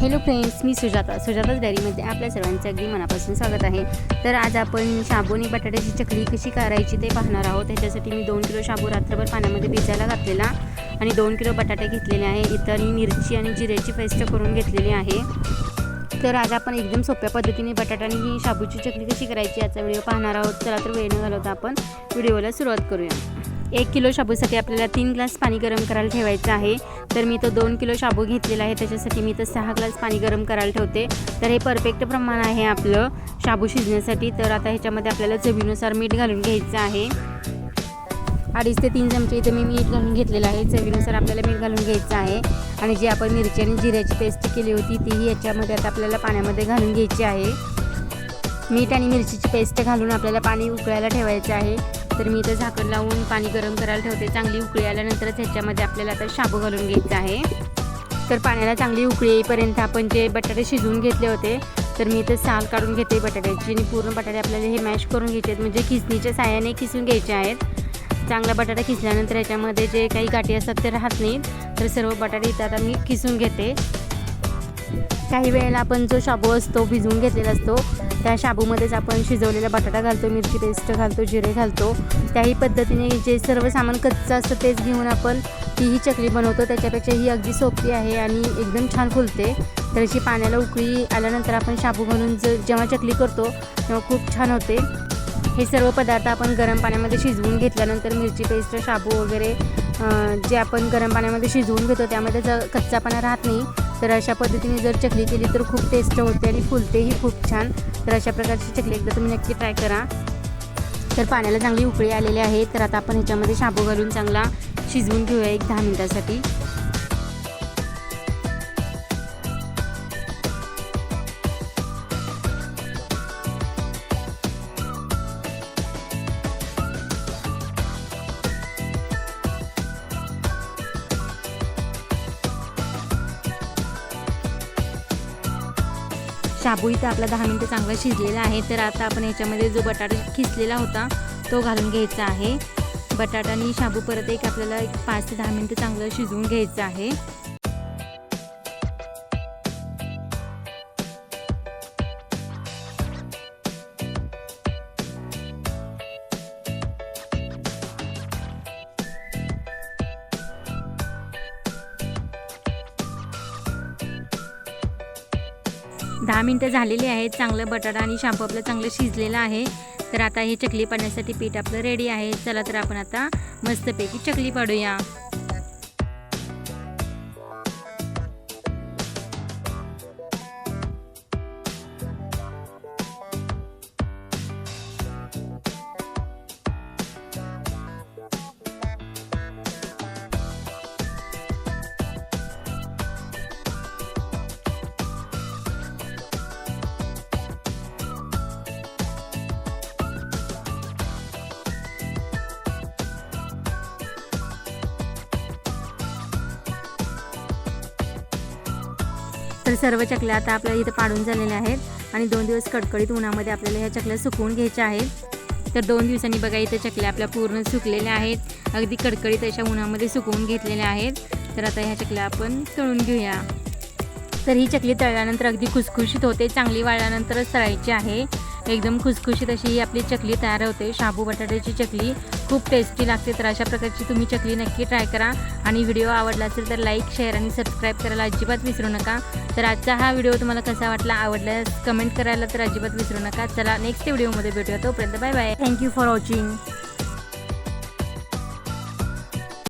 Hello friends मी सुजाता. सुजाता डायरीमध्ये आपल्या सर्वांचं अगदी मनापासून स्वागत आहे. तर आज आपण शाबूनी बटाट्याची चकली कशी करायची ते पाहणार आहोत. त्याच्यासाठी मी दोन किलो शाबू रात्रभर पाण्यामध्ये भिजायला घातलेला आणि दोन किलो बटाटे घेतलेले आहे. इतर मी मिरची आणि जिऱ्याची पेस्ट करून घेतलेली आहे. तर आज आपण एकदम सोप्या पद्धतीने बटाटा आणि ही शाबूची चकली कशी करायची याचा व्हिडिओ पाहणार आहोत. चला तर वेळ न घालवता आपण व्हिडिओला सुरुवात करूया. एक किलो शाबूसाठी आपल्याला तीन ग्लास पाणी गरम करायला ठेवायचं आहे. तर मी तो दोन किलो शाबू घेतलेला आहे. त्याच्यासाठी मी तर सहा ग्लास पाणी गरम करायला ठेवते. तर हे परफेक्ट प्रमाण आहे आपलं शाबू शिजण्यासाठी. तर आता ह्याच्यामध्ये आपल्याला चवीनुसार मीठ घालून घ्यायचं आहे. अडीच ते तीन चमचे इथे मी मीठ घालून घेतलेलं आहे. चवीनुसार आपल्याला मीठ घालून घ्यायचं आहे. आणि जी आपण मिरची आणि जिऱ्याची पेस्ट केली होती तीही याच्यामध्ये आता आपल्याला पाण्यामध्ये घालून घ्यायची आहे. मीठ आणि मिरचीची पेस्ट घालून आपल्याला पाणी उकळायला ठेवायचं आहे. तर मी इथं झाकण लावून पाणी गरम करायला ठेवते. चांगली उकळी आल्यानंतरच ह्याच्यामध्ये आपल्याला आता शाबू घालून घ्यायचं आहे. तर पाण्याला चांगली उकळी येईपर्यंत आपण जे बटाटे शिजवून घेतले होते तर मी इथं साल काढून घेते बटाट्याची. आणि पूर्ण बटाटे आपल्याला हे मॅश करून घ्यायचे आहेत. म्हणजे किसणीच्या साह्याने किसून घ्यायचे आहेत. चांगला बटाटा किसल्यानंतर याच्यामध्ये जे काही गाठी असतात ते राहत नाहीत. तर सर्व बटाटे इथं आता मी किसून घेते. काही वेळेला आपण जो शाबू असतो भिजवून घेतलेला असतो त्या शाबूमध्येच आपण शिजवलेला बटाटा घालतो मिरची पेस्ट घालतो जिरे घालतो. त्याही पद्धतीने जे सर्व सामान कच्चं असतं तेच घेऊन आपण तीही चकली बनवतो. त्याच्यापेक्षा ही अगदी सोपी आहे आणि एकदम छान फुलते. तर अशी पाण्याला उकळी आल्यानंतर आपण शाबू घालून ज जेव्हा चकली करतो तेव्हा खूप छान होते. हे सर्व पदार्थ आपण गरम पाण्यामध्ये शिजवून घेतल्यानंतर मिरची पेस्ट शाबू वगैरे जे आपण गरम पाण्यामध्ये शिजवून घेतो त्यामध्ये जर कच्चापणा राहत नाही तर अशा पद्धतीने जर चकली केली तर खूप टेस्ट होते आणि फुलतेही खूप छान. तर अशा प्रकारची चकली एकदा तुम्ही नक्की ट्राय करा. तर पाण्याला चांगली उकळी आलेली आहे. तर आता आपण ह्याच्यामध्ये शाबू घालून चांगला शिजवून घेऊया एक दहा मिनटासाठी. शाबू इथं आपला दहा मिनटं चांगला शिजलेला आहे. तर आता आपण याच्यामध्ये जो बटाटा खिसलेला होता तो घालून घ्यायचा आहे. बटाटा आणि शाबू परत एक आपल्याला एक पाच ते दहा मिनटं चांगलं शिजवून घ्यायचं आहे. दहा मिनटं झालेली आहेत. चांगलं बटाटा आणि शांपू आपलं चांगलं शिजलेलं आहे. तर आता हे चकली पाडण्यासाठी पीठ आपलं रेडी आहे. चला तर आपण आता मस्तपैकी चकली पाडूया. तर सर्व चकल्या आता आपल्याला इथं पाडून झालेल्या आहेत आणि दोन दिवस कडकडीत उन्हामध्ये आपल्याला ह्या चकल्या सुकवून घ्यायच्या आहेत. तर दोन दिवसांनी बघा इथं चकल्या आपल्या पूर्ण सुकलेल्या आहेत. अगदी कडकडीत अशा उन्हामध्ये सुकवून घेतलेल्या आहेत. तर आता ह्या चकल्या आपण तळून घेऊया. तर ही चकली तळल्यानंतर अगदी खुसखुशीत होते. चांगली वाळल्यानंतरच तळायची आहे. एकदम खुसखुशीत अशी ही आपली चकली तयार होते. शाबू बटाट्याची चकली. खूप टेस्टी लागते तर अशा प्रकारची तुम्ही चकली नक्की ट्राय करा. आणि व्हिडिओ आवडला असेल तर लाईक शेअर आणि सबस्क्राईब करायला अजिबात विसरू नका. तर आजचा हा व्हिडिओ तुम्हाला कसा वाटला आवडल्यास कमेंट करायला तर अजिबात विसरू नका. चला नेक्स्ट व्हिडिओमध्ये भेटूया. तोपर्यंत bye bye thank you for watching